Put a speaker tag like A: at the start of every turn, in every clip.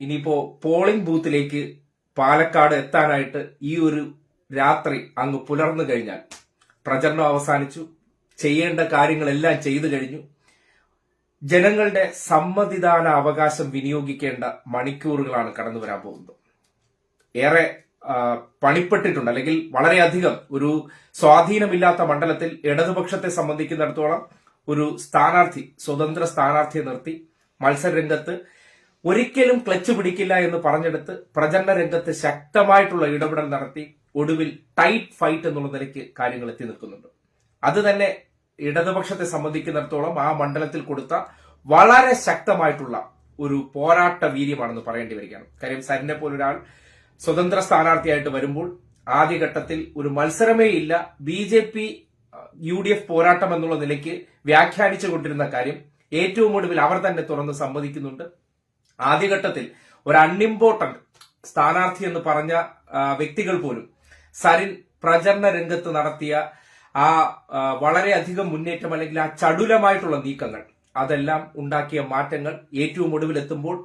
A: ഇനിയിപ്പോ പോളിംഗ് ബൂത്തിലേക്ക് പാലക്കാട് എത്താനായിട്ട് ഈ ഒരു രാത്രി അങ്ങ് പുലർന്നു കഴിഞ്ഞാൽ പ്രചരണം അവസാനിച്ചു. ചെയ്യേണ്ട കാര്യങ്ങളെല്ലാം ചെയ്തു കഴിഞ്ഞു. ജനങ്ങളുടെ സമ്മതിദാന അവകാശം വിനിയോഗിക്കേണ്ട മണിക്കൂറുകളാണ് കടന്നു വരാൻ പോകുന്നത്. ഏറെ പണിപ്പെട്ടിട്ടുണ്ട്. അല്ലെങ്കിൽ വളരെയധികം ഒരു സ്വാധീനമില്ലാത്ത മണ്ഡലത്തിൽ ഇടതുപക്ഷത്തെ സംബന്ധിക്കുന്നിടത്തോളം ഒരു സ്ഥാനാർത്ഥി സ്വതന്ത്ര സ്ഥാനാർത്ഥിയെ നിർത്തി മത്സരരംഗത്ത് ഒരിക്കലും ക്ലച്ച് പിടിക്കില്ല എന്ന് പറഞ്ഞെടുത്ത് പ്രചരണ രംഗത്ത് ശക്തമായിട്ടുള്ള ഇടപെടൽ നടത്തി ഒടുവിൽ ടൈറ്റ് ഫൈറ്റ് എന്നുള്ള നിലയ്ക്ക് കാര്യങ്ങൾ എത്തി നിൽക്കുന്നുണ്ട്. അത് തന്നെ ഇടതുപക്ഷത്തെ സംബന്ധിക്കുന്നിടത്തോളം ആ മണ്ഡലത്തിൽ കൊടുത്ത വളരെ ശക്തമായിട്ടുള്ള ഒരു പോരാട്ട വീര്യമാണെന്ന് പറയേണ്ടി വരികയാണ്. കാര്യം സരിനെ പോലൊരാൾ സ്വതന്ത്ര സ്ഥാനാർത്ഥിയായിട്ട് വരുമ്പോൾ ആദ്യഘട്ടത്തിൽ ഒരു മത്സരമേ ഇല്ല. B J P U D F പോരാട്ടം എന്നുള്ള നിലയ്ക്ക് വ്യാഖ്യാനിച്ചു കൊണ്ടിരുന്ന കാര്യം ഏറ്റവും ഒടുവിൽ അവർ തന്നെ തുറന്ന് സമ്മതിക്കുന്നുണ്ട്. ആദ്യഘട്ടത്തിൽ ഒരു അൺഇമ്പോർട്ടന്റ് സ്ഥാനാർത്ഥി എന്ന് പറഞ്ഞ വ്യക്തികൾ പോലും സരിൻ പ്രചരണ രംഗത്ത് നടത്തിയ ആ വളരെയധികം മുന്നേറ്റം അല്ലെങ്കിൽ ആ ചടുലമായിട്ടുള്ള നീക്കങ്ങൾ അതെല്ലാം ഉണ്ടാക്കിയ മാറ്റങ്ങൾ ഏറ്റവും ഒടുവിലെത്തുമ്പോൾ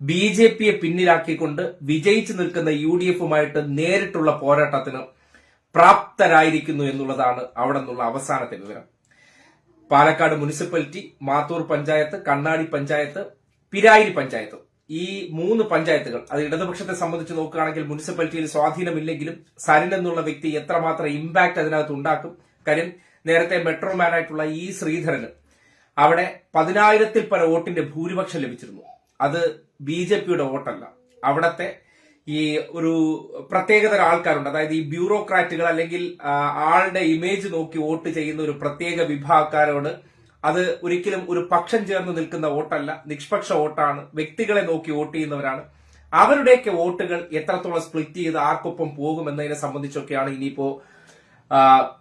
A: ബി ജെ പിയെ പിന്നിലാക്കിക്കൊണ്ട് വിജയിച്ചു നിൽക്കുന്ന യു ഡി എഫുമായിട്ട് നേരിട്ടുള്ള പോരാട്ടത്തിന് പ്രാപ്തരായിരിക്കുന്നു എന്നുള്ളതാണ് അവിടെ നിന്നുള്ള അവസാനത്തെ വിവരം. പാലക്കാട് മുനിസിപ്പാലിറ്റി മാത്തൂർ പഞ്ചായത്ത് കണ്ണാടി പഞ്ചായത്ത് പിരായിരി പഞ്ചായത്ത്. ഈ മൂന്ന് പഞ്ചായത്തുകൾ അത് ഇടതുപക്ഷത്തെ സംബന്ധിച്ച് നോക്കുകയാണെങ്കിൽ മുനിസിപ്പാലിറ്റിയിൽ സ്വാധീനമില്ലെങ്കിലും സരിൻ എന്നുള്ള വ്യക്തി എത്രമാത്രം ഇമ്പാക്ട് അതിനകത്ത് ഉണ്ടാക്കും. കാര്യം നേരത്തെ മെട്രോമാൻ ആയിട്ടുള്ള ഈ ശ്രീധരന് അവിടെ പതിനായിരത്തിൽ പല വോട്ടിന്റെ ഭൂരിപക്ഷം ലഭിച്ചിരുന്നു. അത് ബി ജെ പിയുടെ വോട്ടല്ല. അവിടത്തെ ഈ ഒരു പ്രത്യേകതര ആൾക്കാരുണ്ട്. അതായത് ഈ ബ്യൂറോക്രാറ്റുകൾ അല്ലെങ്കിൽ ആളുടെ ഇമേജ് നോക്കി വോട്ട് ചെയ്യുന്ന ഒരു പ്രത്യേക വിഭാഗക്കാരോട് അത് ഒരിക്കലും ഒരു പക്ഷം ചേർന്ന് നിൽക്കുന്ന വോട്ടല്ല. നിഷ്പക്ഷ വോട്ടാണ്. വ്യക്തികളെ നോക്കി വോട്ട് ചെയ്യുന്നവരാണ്. അവരുടെയൊക്കെ വോട്ടുകൾ എത്രത്തോളം സ്പ്ലിറ്റ് ചെയ്ത് ആർക്കൊപ്പം പോകും എന്നതിനെ സംബന്ധിച്ചൊക്കെയാണ് ഇനിയിപ്പോ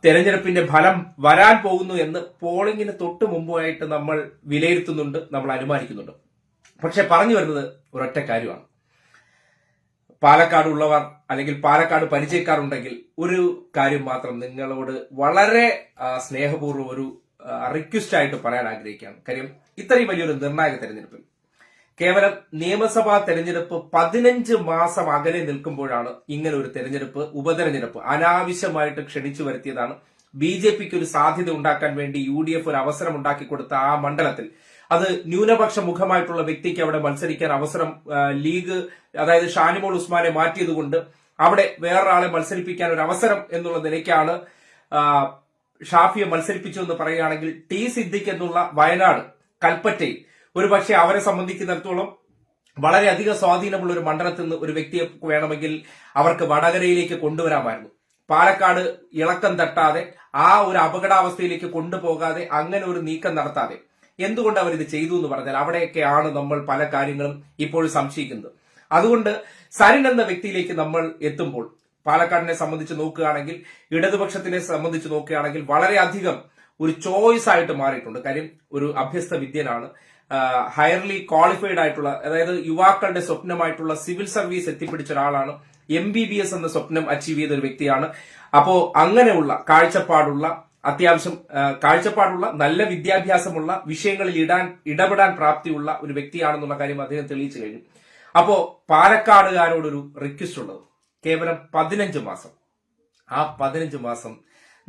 A: തെരഞ്ഞെടുപ്പിന്റെ ഫലം വരാൻ പോകുന്നു എന്ന് പോളിംഗിന് തൊട്ട് മുമ്പായിട്ട് നമ്മൾ വിലയിരുത്തുന്നുണ്ട് നമ്മൾ അനുമാനിക്കുന്നുണ്ട്. പക്ഷെ പറഞ്ഞു വരുന്നത് ഒരൊറ്റ കാര്യമാണ്. പാലക്കാട് ഉള്ളവർ അല്ലെങ്കിൽ പാലക്കാട് പരിചയക്കാരുണ്ടെങ്കിൽ ഒരു കാര്യം മാത്രം നിങ്ങളോട് വളരെ സ്നേഹപൂർവം ഒരു റിക്വസ്റ്റ് ആയിട്ട് പറയാൻ ആഗ്രഹിക്കുകയാണ്. കാര്യം ഇത്രയും വലിയൊരു നിർണായക തെരഞ്ഞെടുപ്പിൽ. കേവലം നിയമസഭാ തെരഞ്ഞെടുപ്പ് പതിനഞ്ച് മാസം അകലെ നിൽക്കുമ്പോഴാണ് ഇങ്ങനെ ഒരു തെരഞ്ഞെടുപ്പ് ഉപതെരഞ്ഞെടുപ്പ് അനാവശ്യമായിട്ട് ക്ഷണിച്ചു വരുത്തിയതാണ്. ബി ജെ പിക്ക് ഒരു സാധ്യത ഉണ്ടാക്കാൻ വേണ്ടി യു ഡി എഫ് ഒരു അവസരം ഉണ്ടാക്കി കൊടുത്ത ആ മണ്ഡലത്തിൽ. അത് ന്യൂനപക്ഷ മുഖമായിട്ടുള്ള വ്യക്തിക്ക് അവിടെ മത്സരിക്കാൻ അവസരം ലീഗ് അതായത് ഷാനിമോൾ ഉസ്മാനെ മാറ്റിയതുകൊണ്ട് അവിടെ വേറൊരാളെ മത്സരിപ്പിക്കാൻ ഒരു അവസരം എന്നുള്ള നിലയ്ക്കാണ് ഷാഫിയെ മത്സരിപ്പിച്ചു എന്ന് പറയുകയാണെങ്കിൽ ടി സിദ്ദിഖ് എന്നുള്ള വയനാട് കൽപ്പറ്റയിൽ. ഒരു പക്ഷേ അവരെ സംബന്ധിക്കുന്നിടത്തോളം വളരെയധികം സ്വാധീനമുള്ള ഒരു മണ്ഡലത്തിൽ നിന്ന് ഒരു വ്യക്തിയെ വേണമെങ്കിൽ അവർക്ക് വടകരയിലേക്ക് കൊണ്ടുവരാമായിരുന്നു. പാലക്കാട് ഇളക്കം തട്ടാതെ ആ ഒരു അപകടാവസ്ഥയിലേക്ക് കൊണ്ടുപോകാതെ അങ്ങനെ ഒരു നീക്കം നടത്താതെ. എന്തുകൊണ്ട് അവരിത് ചെയ്തു എന്ന് പറഞ്ഞാൽ അവിടെയൊക്കെയാണ് നമ്മൾ പല കാര്യങ്ങളും ഇപ്പോഴും സംശയിക്കുന്നത്. അതുകൊണ്ട് സരിൻ എന്ന വ്യക്തിയിലേക്ക് നമ്മൾ എത്തുമ്പോൾ പാലക്കാടിനെ സംബന്ധിച്ച് നോക്കുകയാണെങ്കിൽ ഇടതുപക്ഷത്തിനെ സംബന്ധിച്ച് നോക്കുകയാണെങ്കിൽ വളരെയധികം ഒരു ചോയ്സ് ആയിട്ട് മാറിയിട്ടുണ്ട്. കാര്യം ഒരു അഭ്യസ്ത വിദ്യനാണ്. ഹയർലി ക്വാളിഫൈഡ് ആയിട്ടുള്ള അതായത് യുവാക്കളുടെ സ്വപ്നമായിട്ടുള്ള സിവിൽ സർവീസ് എത്തിപ്പിടിച്ച ഒരാളാണ് എം ബി ബി എസ് എന്ന സ്വപ്നം അച്ചീവ് ചെയ്ത ഒരു വ്യക്തിയാണ്. അപ്പോ അങ്ങനെയുള്ള കാഴ്ചപ്പാടുള്ള അത്യാവശ്യം കാഴ്ചപ്പാടുള്ള നല്ല വിദ്യാഭ്യാസമുള്ള വിഷയങ്ങളിൽ ഇടാൻ ഇടപെടാൻ പ്രാപ്തിയുള്ള ഒരു വ്യക്തിയാണെന്നുള്ള കാര്യം അദ്ദേഹം തെളിയിച്ചു കഴിഞ്ഞു. അപ്പോ പാലക്കാടുകാരോടൊരു റിക്വസ്റ്റ് ഉള്ളത്. കേവലം പതിനഞ്ച് മാസം. ആ പതിനഞ്ച് മാസം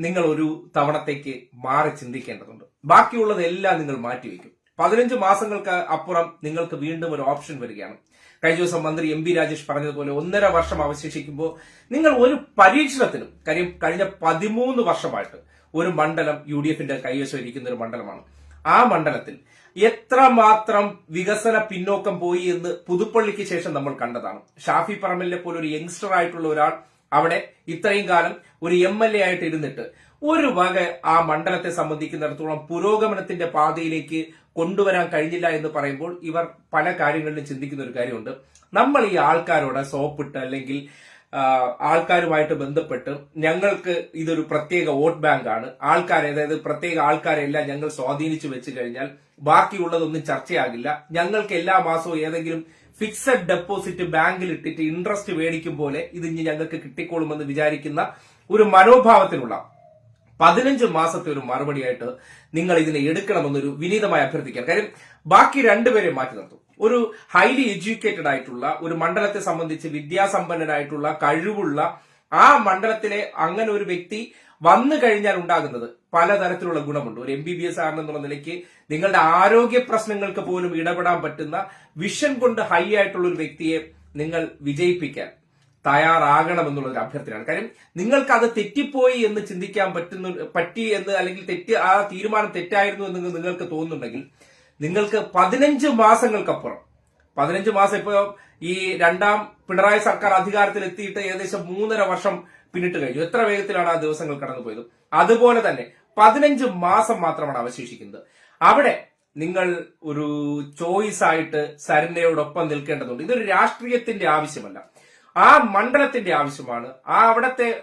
A: നിങ്ങൾ ഒരു തവണത്തേക്ക് മാറി ചിന്തിക്കേണ്ടതുണ്ട്. ബാക്കിയുള്ളതെല്ലാം നിങ്ങൾ മാറ്റിവെക്കും. പതിനഞ്ച് മാസങ്ങൾക്ക് അപ്പുറം നിങ്ങൾക്ക് വീണ്ടും ഒരു ഓപ്ഷൻ വരികയാണ്. കഴിഞ്ഞ ദിവസം മന്ത്രി എം ബി രാജേഷ് പറഞ്ഞതുപോലെ ഒന്നര വർഷം അവശേഷിക്കുമ്പോൾ നിങ്ങൾ ഒരു പരീക്ഷണത്തിനും കാര്യം കഴിഞ്ഞ പതിമൂന്ന് വർഷമായിട്ട് ഒരു മണ്ഡലം യു ഡി എഫിന്റെ കൈവശം ഇരിക്കുന്ന ഒരു മണ്ഡലമാണ്. ആ മണ്ഡലത്തിൽ എത്രമാത്രം വികസന പിന്നോക്കം പോയി എന്ന് പുതുപ്പള്ളിക്ക് ശേഷം നമ്മൾ കണ്ടതാണ്. ഷാഫി പറമ്പലിനെ പോലെ ഒരു യങ്സ്റ്റർ ആയിട്ടുള്ള ഒരാൾ അവിടെ ഇത്രയും കാലം ഒരു എം എൽ എ ആയിട്ട് ഇരുന്നിട്ട് ഒരു വക ആ മണ്ഡലത്തെ സംബന്ധിക്കുന്നിടത്തോളം പുരോഗമനത്തിന്റെ പാതയിലേക്ക് കൊണ്ടുവരാൻ കഴിഞ്ഞില്ല എന്ന് പറയുമ്പോൾ ഇവർ പല കാര്യങ്ങളിലും ചിന്തിക്കുന്ന ഒരു കാര്യമുണ്ട്. നമ്മൾ ഈ ആൾക്കാരോട് സോപ്പിട്ട് അല്ലെങ്കിൽ ആൾക്കാരുമായിട്ട് ബന്ധപ്പെട്ട് ഞങ്ങൾക്ക് ഇതൊരു പ്രത്യേക വോട്ട് ബാങ്ക് ആണ് ആൾക്കാരെ അതായത് പ്രത്യേക ആൾക്കാരെല്ലാം ഞങ്ങൾ സ്വാധീനിച്ചു വെച്ച് കഴിഞ്ഞാൽ ബാക്കിയുള്ളതൊന്നും ചർച്ചയാകില്ല. ഞങ്ങൾക്ക് എല്ലാ മാസവും ഏതെങ്കിലും ഫിക്സഡ് ഡെപ്പോസിറ്റ് ബാങ്കിൽ ഇട്ടിട്ട് ഇൻട്രസ്റ്റ് മേടിക്കും പോലെ ഇത് ഇനി ഞങ്ങൾക്ക് കിട്ടിക്കോളുമെന്ന് വിചാരിക്കുന്ന ഒരു മനോഭാവത്തിലുള്ള പതിനഞ്ച് മാസത്തെ ഒരു മറുപടിയായിട്ട് നിങ്ങൾ ഇതിനെ എടുക്കണമെന്നൊരു വിനീതമായി അഭ്യർത്ഥിക്കാം കാര്യം ബാക്കി രണ്ടുപേരെ മാറ്റി നിർത്തും. ഒരു ഹൈലി എഡ്യൂക്കേറ്റഡ് ആയിട്ടുള്ള ഒരു മണ്ഡലത്തെ സംബന്ധിച്ച് വിദ്യാസമ്പന്നനായിട്ടുള്ള കഴിവുള്ള ആ മണ്ഡലത്തിലെ അങ്ങനെ ഒരു വ്യക്തി വന്നു കഴിഞ്ഞാൽ ഉണ്ടാകുന്നത് പലതരത്തിലുള്ള ഗുണമുണ്ട്. ഒരു എം ബി ബി എസ് ആണെന്നുള്ള നിലയ്ക്ക് നിങ്ങളുടെ ആരോഗ്യ പ്രശ്നങ്ങൾക്ക് പോലും ഇടപെടാൻ പറ്റുന്ന വിഷൻ കൊണ്ട് ഹൈ ആയിട്ടുള്ള ഒരു വ്യക്തിയെ നിങ്ങൾ വിജയിപ്പിക്കാൻ തയ്യാറാകണമെന്നുള്ള ഒരു അഭ്യർത്ഥനയാണ്. കാര്യം നിങ്ങൾക്ക് അത് തെറ്റിപ്പോയി എന്ന് ചിന്തിക്കാൻ പറ്റുന്നു പറ്റി എന്ന് അല്ലെങ്കിൽ തെറ്റ് ആ തീരുമാനം തെറ്റായിരുന്നു എന്ന് നിങ്ങൾക്ക് തോന്നുന്നുണ്ടെങ്കിൽ നിങ്ങൾക്ക് പതിനഞ്ച് മാസങ്ങൾക്കപ്പുറം. പതിനഞ്ച് മാസം ഇപ്പോൾ ഈ രണ്ടാം പിണറായി സർക്കാർ അധികാരത്തിൽ എത്തിയിട്ട് ഏകദേശം മൂന്നര വർഷം പിന്നിട്ട് കഴിഞ്ഞു. എത്ര വേഗത്തിലാണ് ആ ദിവസങ്ങൾ കടന്നുപോയത്? അതുപോലെ തന്നെ പതിനഞ്ച് മാസം മാത്രമാണ് അവശേഷിക്കുന്നത്. അവിടെ നിങ്ങൾ ഒരു ചോയ്സ് ആയിട്ട് സരനയോടൊപ്പം നിൽക്കേണ്ടതുണ്ട്. ഇതൊരു രാഷ്ട്രീയത്തിന്റെ ആവശ്യമല്ല. ആ മണ്ഡലത്തിന്റെ ആവശ്യമാണ്. ആ അവിടത്തെ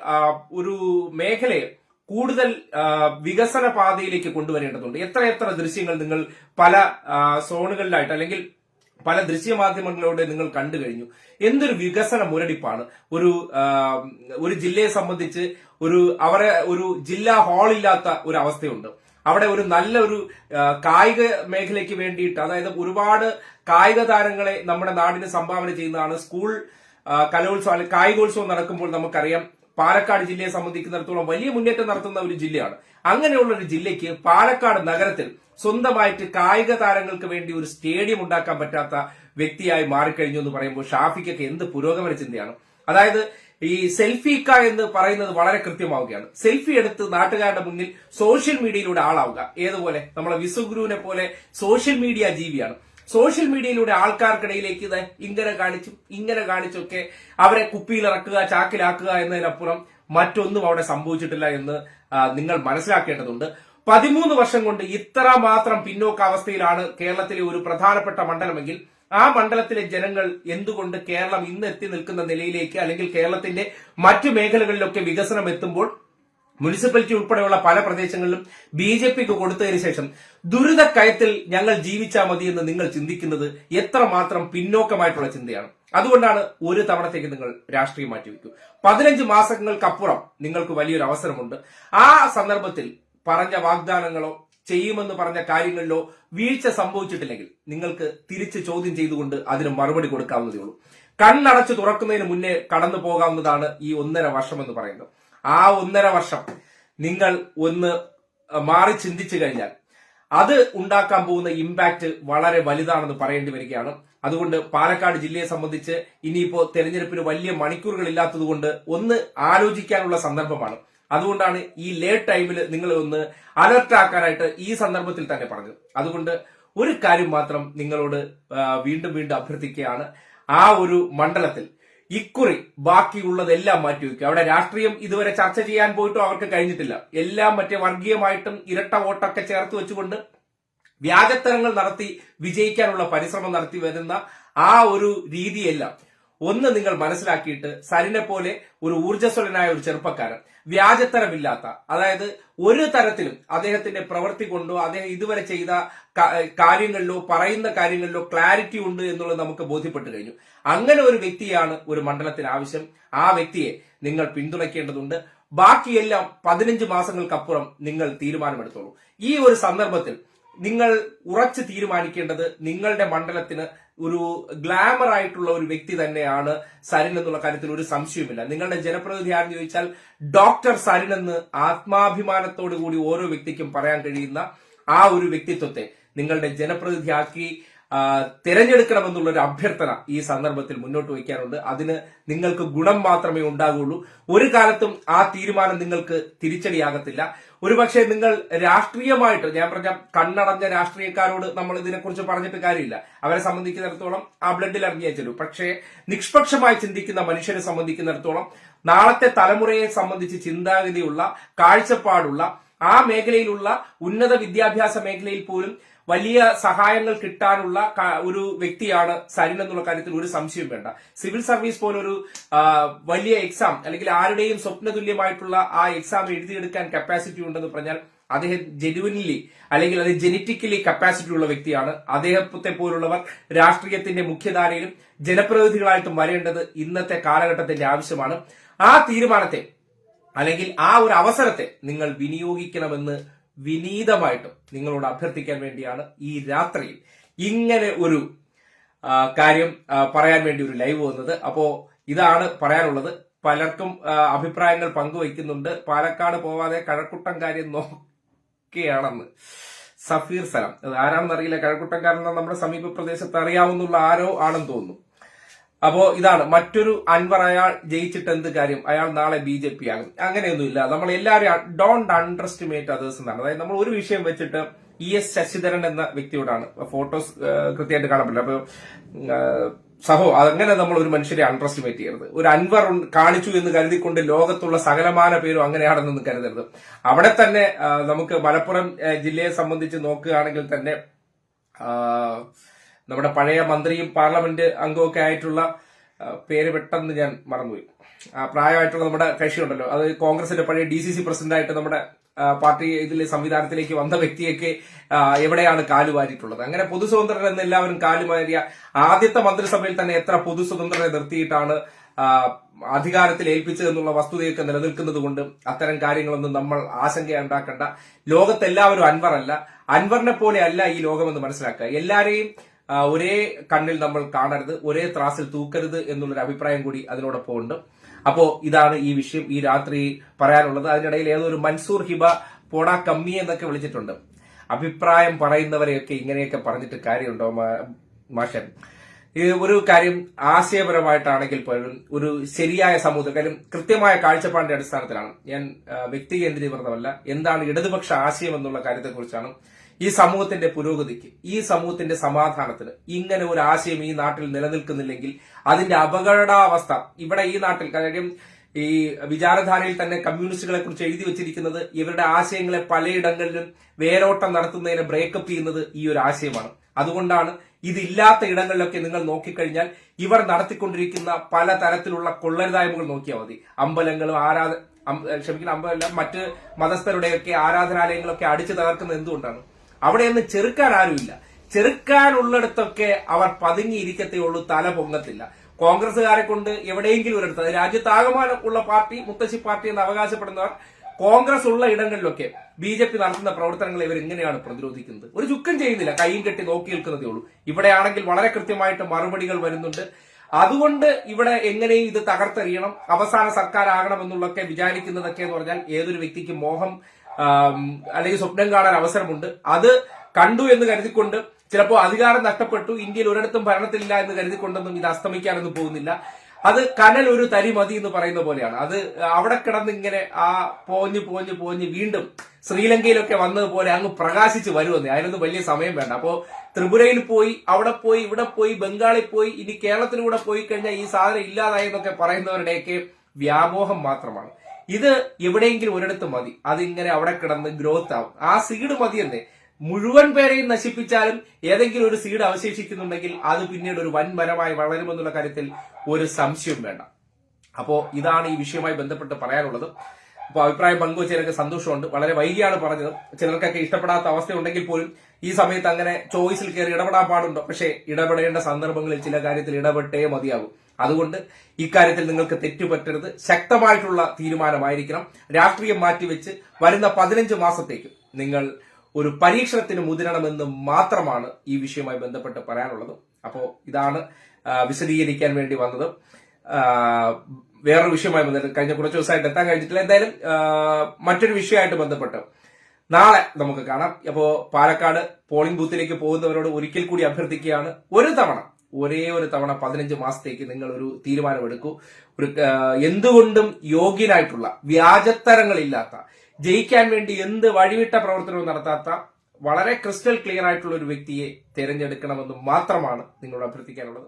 A: ഒരു മേഖലയെ കൂടുതൽ വികസന പാതയിലേക്ക് കൊണ്ടുവരേണ്ടതുണ്ട്. എത്ര എത്ര ദൃശ്യങ്ങൾ നിങ്ങൾ പല സോണുകളിലായിട്ട് അല്ലെങ്കിൽ പല ദൃശ്യമാധ്യമങ്ങളോട് നിങ്ങൾ കണ്ടു കഴിഞ്ഞു. എന്തൊരു വികസന മുരടിപ്പാണ്. ഒരു ഒരു ജില്ലയെ സംബന്ധിച്ച് ഒരു അവരെ ഒരു ജില്ലാ ഹാളില്ലാത്ത ഒരു അവസ്ഥയുണ്ട്. അവിടെ ഒരു നല്ല ഒരു കായിക മേഖലയ്ക്ക് വേണ്ടിയിട്ട് അതായത് ഒരുപാട് കായിക താരങ്ങളെ നമ്മുടെ നാടിന് സംഭാവന ചെയ്യുന്നതാണ് സ്കൂൾ കലോത്സവം കായികോത്സവം നടക്കുമ്പോൾ നമുക്കറിയാം. പാലക്കാട് ജില്ലയെ സംബന്ധിക്കുന്നിടത്തോളം വലിയ മുന്നേറ്റം നടത്തുന്ന ഒരു ജില്ലയാണ്. അങ്ങനെയുള്ള ഒരു ജില്ലയ്ക്ക് പാലക്കാട് നഗരത്തിൽ സ്വന്തമായിട്ട് കായിക താരങ്ങൾക്ക് വേണ്ടി ഒരു സ്റ്റേഡിയം ഉണ്ടാക്കാൻ പറ്റാത്ത വ്യക്തിയായി മാറിക്കഴിഞ്ഞു എന്ന് പറയുമ്പോൾ ഷാഫിക്കൊക്കെ എന്ത് പുരോഗമന ചിന്തയാണ്? അതായത് ഈ സെൽഫിക്ക എന്ന് പറയുന്നത് വളരെ കൃത്യമാവുകയാണ്. സെൽഫി എടുത്ത് നാട്ടുകാരുടെ മുന്നിൽ സോഷ്യൽ മീഡിയയിലൂടെ ആളാവുക. ഏതുപോലെ? നമ്മളെ വിസുഗുരുവിനെ പോലെ സോഷ്യൽ മീഡിയ ജീവിയാണ്. സോഷ്യൽ മീഡിയയിലൂടെ ആൾക്കാർക്കിടയിലേക്ക് ഇത് ഇങ്ങനെ കാണിച്ചും ഇങ്ങനെ കാണിച്ചൊക്കെ അവരെ കുപ്പിയിലിറക്കുക ചാക്കിലാക്കുക എന്നതിനപ്പുറം മറ്റൊന്നും അവിടെ സംഭവിച്ചിട്ടില്ല എന്ന് നിങ്ങൾ മനസ്സിലാക്കേണ്ടതുണ്ട്. പതിമൂന്ന് വർഷം കൊണ്ട് ഇത്ര മാത്രം പിന്നോക്കാവസ്ഥയിലാണ് കേരളത്തിലെ ഒരു പ്രധാനപ്പെട്ട മണ്ഡലമെങ്കിൽ ആ മണ്ഡലത്തിലെ ജനങ്ങൾ എന്തുകൊണ്ട് കേരളം ഇന്ന് എത്തി നിൽക്കുന്ന നിലയിലേക്ക് അല്ലെങ്കിൽ കേരളത്തിന്റെ മറ്റു മേഖലകളിലൊക്കെ വികസനം എത്തുമ്പോൾ മുനിസിപ്പാലിറ്റി ഉൾപ്പെടെയുള്ള പല പ്രദേശങ്ങളിലും ബി ജെ പിക്ക് കൊടുത്തതിന് ശേഷം ദുരിതക്കയത്തിൽ ഞങ്ങൾ ജീവിച്ചാൽ മതി എന്ന് നിങ്ങൾ ചിന്തിക്കുന്നത് എത്രമാത്രം പിന്നോക്കമായിട്ടുള്ള ചിന്തയാണ്. അതുകൊണ്ടാണ് ഒരു തവണത്തേക്ക് നിങ്ങൾ രാഷ്ട്രീയം മാറ്റിവെക്കൂ പതിനഞ്ച് മാസങ്ങൾക്കപ്പുറം നിങ്ങൾക്ക് വലിയൊരു അവസരമുണ്ട്. ആ സന്ദർഭത്തിൽ പറഞ്ഞ വാഗ്ദാനങ്ങളോ ചെയ്യുമെന്ന് പറഞ്ഞ കാര്യങ്ങളിലോ വീഴ്ച സംഭവിച്ചിട്ടില്ലെങ്കിൽ നിങ്ങൾക്ക് തിരിച്ച് ചോദ്യം ചെയ്തുകൊണ്ട് അതിന് മറുപടി കൊടുക്കാവുന്നതേ ഉള്ളൂ. കണ്ണടച്ചു തുറക്കുന്നതിന് മുന്നേ കടന്നു പോകാവുന്നതാണ് ഈ ഒന്നര വർഷം എന്ന് പറയുന്നത്. ആ ഒന്നര വർഷം നിങ്ങൾ ഒന്ന് മാറി ചിന്തിച്ചു കഴിഞ്ഞാൽ അത് ഉണ്ടാക്കാൻ പോകുന്ന ഇമ്പാക്ട് വളരെ വലുതാണെന്ന് പറയേണ്ടി വരികയാണ്. അതുകൊണ്ട് പാലക്കാട് ജില്ലയെ സംബന്ധിച്ച് ഇനിയിപ്പോ തെരഞ്ഞെടുപ്പിന് വലിയ മണിക്കൂറുകൾ ഇല്ലാത്തതുകൊണ്ട് ഒന്ന് ആലോചിക്കാനുള്ള സന്ദർഭമാണ്. അതുകൊണ്ടാണ് ഈ ലേറ്റ് ടൈമിൽ നിങ്ങളെ ഒന്ന് അലർട്ട് ആക്കാനായിട്ട് ഈ സന്ദർഭത്തിൽ തന്നെ പറഞ്ഞു. അതുകൊണ്ട് ഒരു കാര്യം മാത്രം നിങ്ങളോട് വീണ്ടും വീണ്ടും അഭ്യർത്ഥിക്കുകയാണ്. ആ ഒരു മണ്ഡലത്തിൽ ഇക്കുറി ബാക്കിയുള്ളതെല്ലാം മാറ്റിവെക്കും അവിടെ രാഷ്ട്രീയം ഇതുവരെ ചർച്ച ചെയ്യാൻ പോയിട്ടും അവർക്ക് കഴിഞ്ഞിട്ടില്ല. എല്ലാം മറ്റേ വർഗീയമായിട്ടും ഇരട്ട വോട്ടൊക്കെ ചേർത്ത് വെച്ചുകൊണ്ട് വ്യാജത്തരങ്ങൾ നടത്തി വിജയിക്കാനുള്ള പരിശ്രമം നടത്തി വരുന്ന ആ ഒരു രീതിയെല്ലാം ഒന്ന് നിങ്ങൾ മനസ്സിലാക്കിയിട്ട് സരിനെ പോലെ ഒരു ഊർജസ്വലനായ ഒരു ചെറുപ്പക്കാരൻ. വ്യാജത്തരമില്ലാത്ത അതായത് ഒരു തരത്തിലും അദ്ദേഹത്തിന്റെ പ്രവൃത്തി കൊണ്ടോ അദ്ദേഹം ഇതുവരെ ചെയ്ത കാര്യങ്ങളിലോ പറയുന്ന കാര്യങ്ങളിലോ ക്ലാരിറ്റി ഉണ്ട് എന്നുള്ളത് നമുക്ക് ബോധ്യപ്പെട്ടു കഴിഞ്ഞു. അങ്ങനെ ഒരു വ്യക്തിയാണ് ഒരു മണ്ഡലത്തിന് ആവശ്യം. ആ വ്യക്തിയെ നിങ്ങൾ പിന്തുണയ്ക്കേണ്ടതുണ്ട്. ബാക്കിയെല്ലാം പതിനഞ്ച് മാസങ്ങൾക്കപ്പുറം നിങ്ങൾ തീരുമാനമെടുത്തോളൂ. ഈ ഒരു സന്ദർഭത്തിൽ നിങ്ങൾ ഉറച്ചു തീരുമാനിക്കേണ്ടത് നിങ്ങളുടെ മണ്ഡലത്തിന് ഒരു ഗ്ലാമർ ആയിട്ടുള്ള ഒരു വ്യക്തി തന്നെയാണ് സരിൻ എന്നുള്ള കാര്യത്തിൽ ഒരു സംശയവുമില്ല. നിങ്ങളുടെ ജനപ്രതിനിധി ആരെന്ന് ചോദിച്ചാൽ ഡോക്ടർ സരിൻ എന്ന് ആത്മാഭിമാനത്തോടു കൂടി ഓരോ വ്യക്തിക്കും പറയാൻ കഴിയുന്ന ആ ഒരു വ്യക്തിത്വത്തെ നിങ്ങളുടെ ജനപ്രതിനിധിയാക്കി തിരഞ്ഞെടുക്കണമെന്നുള്ള ഒരു അഭ്യർത്ഥന ഈ സന്ദർഭത്തിൽ മുന്നോട്ട് വയ്ക്കാനുണ്ട്. അതിന് നിങ്ങൾക്ക് ഗുണം മാത്രമേ ഉണ്ടാകുള്ളൂ. ഒരു കാലത്തും ആ തീരുമാനം നിങ്ങൾക്ക് തിരിച്ചടിയാകത്തില്ല. ഒരുപക്ഷെ നിങ്ങൾ രാഷ്ട്രീയമായിട്ട് ഞാൻ പറഞ്ഞ കണ്ണടഞ്ഞ രാഷ്ട്രീയക്കാരോട് നമ്മൾ ഇതിനെക്കുറിച്ച് പറഞ്ഞിട്ട് കാര്യമില്ല. അവരെ സംബന്ധിക്കുന്നിടത്തോളം ആ ബ്ലഡിൽ ഇറങ്ങിയ പക്ഷേ നിഷ്പക്ഷമായി ചിന്തിക്കുന്ന മനുഷ്യരെ സംബന്ധിക്കുന്നിടത്തോളം നാളത്തെ തലമുറയെ സംബന്ധിച്ച് ചിന്താഗതിയുള്ള കാഴ്ചപ്പാടുള്ള ആ മേഖലയിലുള്ള ഉന്നത വിദ്യാഭ്യാസ മേഖലയിൽ പോലും വലിയ സഹായങ്ങൾ കിട്ടാനുള്ള ഒരു വ്യക്തിയാണ് സരിൻ എന്നുള്ള കാര്യത്തിൽ ഒരു സംശയം വേണ്ട. സിവിൽ സർവീസ് പോലൊരു വലിയ എക്സാം അല്ലെങ്കിൽ ആരുടെയും സ്വപ്നതുല്യമായിട്ടുള്ള ആ എക്സാം എഴുതിയെടുക്കാൻ കപ്പാസിറ്റി ഉണ്ടെന്ന് പറഞ്ഞാൽ അദ്ദേഹം ജെനുവിൻലി അല്ലെങ്കിൽ അത് ജനറ്റിക്കലി കപ്പാസിറ്റി ഉള്ള വ്യക്തിയാണ്. അദ്ദേഹത്തെ പോലുള്ളവർ രാഷ്ട്രീയത്തിന്റെ മുഖ്യധാരയിലും ജനപ്രതിനിധികളായിട്ടും വരേണ്ടത് ഇന്നത്തെ കാലഘട്ടത്തിന്റെ ആവശ്യമാണ്. ആ തീരുമാനത്തെ അല്ലെങ്കിൽ ആ ഒരു അവസരത്തെ നിങ്ങൾ വിനിയോഗിക്കണമെന്ന് വിനീതമായിട്ടും നിങ്ങളോട് അഭ്യർത്ഥിക്കാൻ വേണ്ടിയാണ് ഈ രാത്രിയിൽ ഇങ്ങനെ ഒരു കാര്യം പറയാൻ വേണ്ടി ഒരു ലൈവ് വന്നത്. അപ്പോ ഇതാണ് പറയാനുള്ളത്. പലർക്കും അഭിപ്രായങ്ങൾ പങ്കുവയ്ക്കുന്നുണ്ട്. പാലക്കാട് പോവാതെ കഴക്കുട്ടം കാര്യം നോക്കുകയാണെന്ന് സഫീർ സലാം. അത് ആരാണെന്ന് അറിയില്ല കഴക്കൂട്ടംകാരൻ നമ്മുടെ സമീപ പ്രദേശത്ത് അറിയാവുന്ന ആരോ ആണെന്ന് തോന്നുന്നു. അപ്പോ ഇതാണ് മറ്റൊരു അൻവർ അയാൾ ജയിച്ചിട്ട് എന്ത് കാര്യം? അയാൾ നാളെ ബി ജെ പി ആകും. അങ്ങനെയൊന്നുമില്ല. നമ്മൾ എല്ലാവരും ഡോണ്ട് അണ്ടർ എസ്റ്റിമേറ്റ് അതേഴ്സ് എന്നാണ്. അതായത് നമ്മൾ ഒരു വിഷയം വെച്ചിട്ട് ഇ എസ് ശശിധരൻ എന്ന വ്യക്തിയോടാണ് ഫോട്ടോസ് കൃത്യമായിട്ട് കാണാൻ പറ്റില്ല അപ്പൊ സഹോ അങ്ങനെ നമ്മൾ ഒരു മനുഷ്യരെ അണ്ടർ എസ്റ്റിമേറ്റ് ചെയ്യരുത്. ഒരു അൻവർ കാണിച്ചു എന്ന് കരുതിക്കൊണ്ട് ലോകത്തുള്ള സകലമാന പേരും അങ്ങനെയാണെന്നൊന്നും കരുതരുത്. അവിടെ തന്നെ നമുക്ക് മലപ്പുറം ജില്ലയെ സംബന്ധിച്ച് നോക്കുകയാണെങ്കിൽ തന്നെ നമ്മുടെ പഴയ മന്ത്രിയും പാർലമെന്റ് അംഗമൊക്കെ ആയിട്ടുള്ള പേര് പെട്ടെന്ന് ഞാൻ മറന്നുപോയി. ആ, പ്രായമായിട്ടുള്ള നമ്മുടെ കക്ഷിയുണ്ടല്ലോ. അത് കോൺഗ്രസിന്റെ പഴയ ഡി സി സി പ്രസിഡന്റായിട്ട് നമ്മുടെ പാർട്ടി ഇതിൽ സംവിധാനത്തിലേക്ക് വന്ന വ്യക്തിയൊക്കെ എവിടെയാണ് കാലുവാരിയിട്ടുള്ളത് അങ്ങനെ പൊതു സ്വതന്ത്രൻ എന്ന് എല്ലാവരും കാലുവാരിയ ആദ്യത്തെ മന്ത്രിസഭയിൽ തന്നെ എത്ര പൊതു സ്വതന്ത്രരെ നിർത്തിയിട്ടാണ് അധികാരത്തിൽ ഏൽപ്പിച്ചതെന്നുള്ള വസ്തുതയൊക്കെ നിലനിൽക്കുന്നത് കൊണ്ട് അത്തരം കാര്യങ്ങളൊന്നും നമ്മൾ ആശങ്ക ഉണ്ടാക്കേണ്ട ലോകത്തെല്ലാവരും അൻവറല്ല. അൻവറിനെ പോലെ അല്ല ഈ ലോകമെന്ന് മനസ്സിലാക്കുക. എല്ലാരെയും ആ, ഒരേ കണ്ണിൽ നമ്മൾ കാണരുത് ഒരേ ത്രാസിൽ തൂക്കരുത് എന്നുള്ളൊരു അഭിപ്രായം കൂടി അതിനോടൊപ്പം ഉണ്ട് അപ്പോ ഇതാണ് ഈ വിഷയം ഈ രാത്രി പറയാനുള്ളത്. അതിനിടയിൽ ഏതോ ഒരു മൻസൂർ ഹിബ പോടാ കമ്മി എന്നൊക്കെ വിളിച്ചിട്ടുണ്ട്. അഭിപ്രായം പറയുന്നവരെയൊക്കെ ഇങ്ങനെയൊക്കെ പറഞ്ഞിട്ട് കാര്യമുണ്ടോ മാഷൻ ഒരു കാര്യം ആശയപരമായിട്ടാണെങ്കിൽ പോലും ഒരു ശരിയായ സമൂഹം കാര്യം കൃത്യമായ കാഴ്ചപ്പാടിന്റെ അടിസ്ഥാനത്തിലാണ്. ഞാൻ വ്യക്തി കേന്ദ്രീകൃതമല്ല എന്താണ് ഇടതുപക്ഷ ആശയം എന്നുള്ള കാര്യത്തെക്കുറിച്ചാണ് ഈ സമൂഹത്തിന്റെ പുരോഗതിക്ക് ഈ സമൂഹത്തിന്റെ സമാധാനത്തിന് ഇങ്ങനെ ഒരു ആശയം ഈ നാട്ടിൽ നിലനിൽക്കുന്നില്ലെങ്കിൽ അതിന്റെ അപകടാവസ്ഥ ഇവിടെ ഈ നാട്ടിൽ കാര്യം ഈ വിചാരധാരയിൽ തന്നെ കമ്മ്യൂണിസ്റ്റുകളെ കുറിച്ച് എഴുതി വെച്ചിരിക്കുന്നത് ഇവരുടെ ആശയങ്ങളെ പലയിടങ്ങളിലും വേരോട്ടം നടത്തുന്നതിനെ ബ്രേക്കപ്പ് ചെയ്യുന്നത് ഈ ഒരു ആശയമാണ്. അതുകൊണ്ടാണ് ഇതില്ലാത്ത ഇടങ്ങളിലൊക്കെ നിങ്ങൾ നോക്കിക്കഴിഞ്ഞാൽ ഇവർ നടത്തിക്കൊണ്ടിരിക്കുന്ന പല തരത്തിലുള്ള കൊള്ളരുതായ്മകൾ നോക്കിയാൽ മതി. അമ്പലങ്ങളും ആരാധ ക്ഷമിക്കണം അമ്പലമല്ല മറ്റ് മതസ്ഥരുടെയൊക്കെ ആരാധനാലയങ്ങളൊക്കെ അടിച്ചു തകർക്കുന്നത് എന്തുകൊണ്ടാണ്? അവിടെയൊന്നും ചെറുക്കാൻ ആരുമില്ല. ചെറുക്കാനുള്ളിടത്തൊക്കെ അവർ പതുങ്ങിയിരിക്കത്തേ ഉള്ളൂ തല പൊങ്ങത്തില്ല. കോൺഗ്രസുകാരെ കൊണ്ട് എവിടെയെങ്കിലും ഒരിടത്ത് രാജ്യത്താകമാനം ഉള്ള പാർട്ടി മുത്തശ്ശി പാർട്ടി എന്ന് അവകാശപ്പെടുന്നവർ കോൺഗ്രസ് ഉള്ള ഇടങ്ങളിലൊക്കെ ബി ജെ പി നടത്തുന്ന പ്രവർത്തനങ്ങൾ ഇവർ എങ്ങനെയാണ് പ്രതിരോധിക്കുന്നത്. ഒരു ചുക്കം ചെയ്യുന്നില്ല. കൈയും കെട്ടി നോക്കി നിൽക്കുന്നതേ ഉള്ളൂ. ഇവിടെയാണെങ്കിൽ വളരെ കൃത്യമായിട്ട് മറുപടികൾ വരുന്നുണ്ട്. അതുകൊണ്ട് ഇവിടെ എങ്ങനെയും ഇത് തകർത്തെറിയണം. അവസാന സർക്കാർ ആകണമെന്നുള്ളൊക്കെ വിചാരിക്കുന്നതൊക്കെ എന്ന് പറഞ്ഞാൽ ഏതൊരു വ്യക്തിക്കും മോഹം അല്ലെങ്കിൽ സ്വപ്നം കാണാൻ അവസരമുണ്ട്. അത് കണ്ടു എന്ന് കരുതിക്കൊണ്ട് ചിലപ്പോൾ അധികാരം നഷ്ടപ്പെട്ടു. ഇന്ത്യയിൽ ഒരിടത്തും ഭരണത്തിലില്ല എന്ന് കരുതിക്കൊണ്ടൊന്നും ഇത് അസ്തമിക്കാനൊന്നും പോകുന്നില്ല. അത് കനൽ ഒരു തരി മതി എന്ന് പറയുന്ന പോലെയാണ്. അത് അവിടെ കിടന്ന് ഇങ്ങനെ ആ പോഞ്ഞ് പോഞ്ഞ് പോഞ്ഞ് വീണ്ടും ശ്രീലങ്കയിലൊക്കെ വന്നതുപോലെ അങ്ങ് പ്രകാശിച്ച് വരുമെന്നേ. അതിനൊന്നും വലിയ സമയം വേണ്ട. അപ്പോ ത്രിപുരയിൽ പോയി അവിടെ പോയി ഇവിടെ പോയി ബംഗാളിൽ പോയി ഇനി കേരളത്തിലൂടെ പോയി കഴിഞ്ഞാൽ ഈ സാധനം ഇല്ലാതായി എന്നൊക്കെ പറയുന്നവരുടെയൊക്കെ വ്യാമോഹം മാത്രമാണ്. ഇത് എവിടെയെങ്കിലും ഒരിടത്ത് മതി. അതിങ്ങനെ അവിടെ കിടന്ന് ഗ്രോത്ത് ആവും. ആ സീഡ് മതി എന്നേ മുഴുവൻ പേരെയും നശിപ്പിച്ചാലും ഏതെങ്കിലും ഒരു സീഡ് അവശേഷിക്കുന്നുണ്ടെങ്കിൽ അത് പിന്നീട് ഒരു വൻ മരമായി വളരുമെന്നുള്ള കാര്യത്തിൽ ഒരു സംശയം വേണ്ട. അപ്പോ ഇതാണ് ഈ വിഷയവുമായി ബന്ധപ്പെട്ട് പറയാനുള്ളത്. അപ്പോൾ അഭിപ്രായം പങ്കുവച്ചതിനൊക്കെ സന്തോഷമുണ്ട്. വളരെ വൈകിയാണ് പറഞ്ഞത്. ചിലർക്കൊക്കെ ഇഷ്ടപ്പെടാത്ത അവസ്ഥ ഉണ്ടെങ്കിൽ പോലും ഈ സമയത്ത് അങ്ങനെ ചോയ്സിൽ കയറി ഇടപെടാൻ പാടുണ്ടോ? പക്ഷേ ഇടപെടേണ്ട സന്ദർഭങ്ങളിൽ ചില കാര്യത്തിൽ ഇടപെട്ടേ മതിയാകും. അതുകൊണ്ട് ഇക്കാര്യത്തിൽ നിങ്ങൾക്ക് തെറ്റുപറ്റരുത്. ശക്തമായിട്ടുള്ള തീരുമാനമായിരിക്കണം. രാഷ്ട്രീയം മാറ്റിവെച്ച് വരുന്ന പതിനഞ്ച് മാസത്തേക്ക് നിങ്ങൾ ഒരു പരീക്ഷണത്തിന് മുതിരണമെന്ന് മാത്രമാണ് ഈ വിഷയവുമായി ബന്ധപ്പെട്ട് പറയാനുള്ളത്. അപ്പോൾ ഇതാണ് വിശദീകരിക്കാൻ വേണ്ടി വന്നത്. വേറൊരു വിഷയമായി ബന്ധപ്പെട്ട് കഴിഞ്ഞ കുറച്ച് ദിവസമായിട്ട് എത്താൻ കഴിഞ്ഞിട്ടില്ല. എന്തായാലും മറ്റൊരു വിഷയമായിട്ട് ബന്ധപ്പെട്ട് നാളെ നമുക്ക് കാണാം. അപ്പോ പാലക്കാട് പോളിംഗ് ബൂത്തിലേക്ക് പോകുന്നവരോട് ഒരിക്കൽ കൂടി അഭ്യർത്ഥിക്കുകയാണ്. ഒരു തവണ ഒരേ ഒരു തവണ പതിനഞ്ച് മാസത്തേക്ക് നിങ്ങൾ ഒരു തീരുമാനമെടുക്കൂ. ഒരു എന്തുകൊണ്ടും യോഗ്യനായിട്ടുള്ള വ്യാജത്തരങ്ങളില്ലാത്ത ജയിക്കാൻ വേണ്ടി എന്ത് വഴിവിട്ട പ്രവർത്തനവും നടത്താത്ത വളരെ ക്രിസ്റ്റൽ ക്ലിയർ ആയിട്ടുള്ള ഒരു വ്യക്തിയെ തിരഞ്ഞെടുക്കണമെന്ന് മാത്രമാണ് നിങ്ങളോട് അഭ്യർത്ഥിക്കാനുള്ളത്.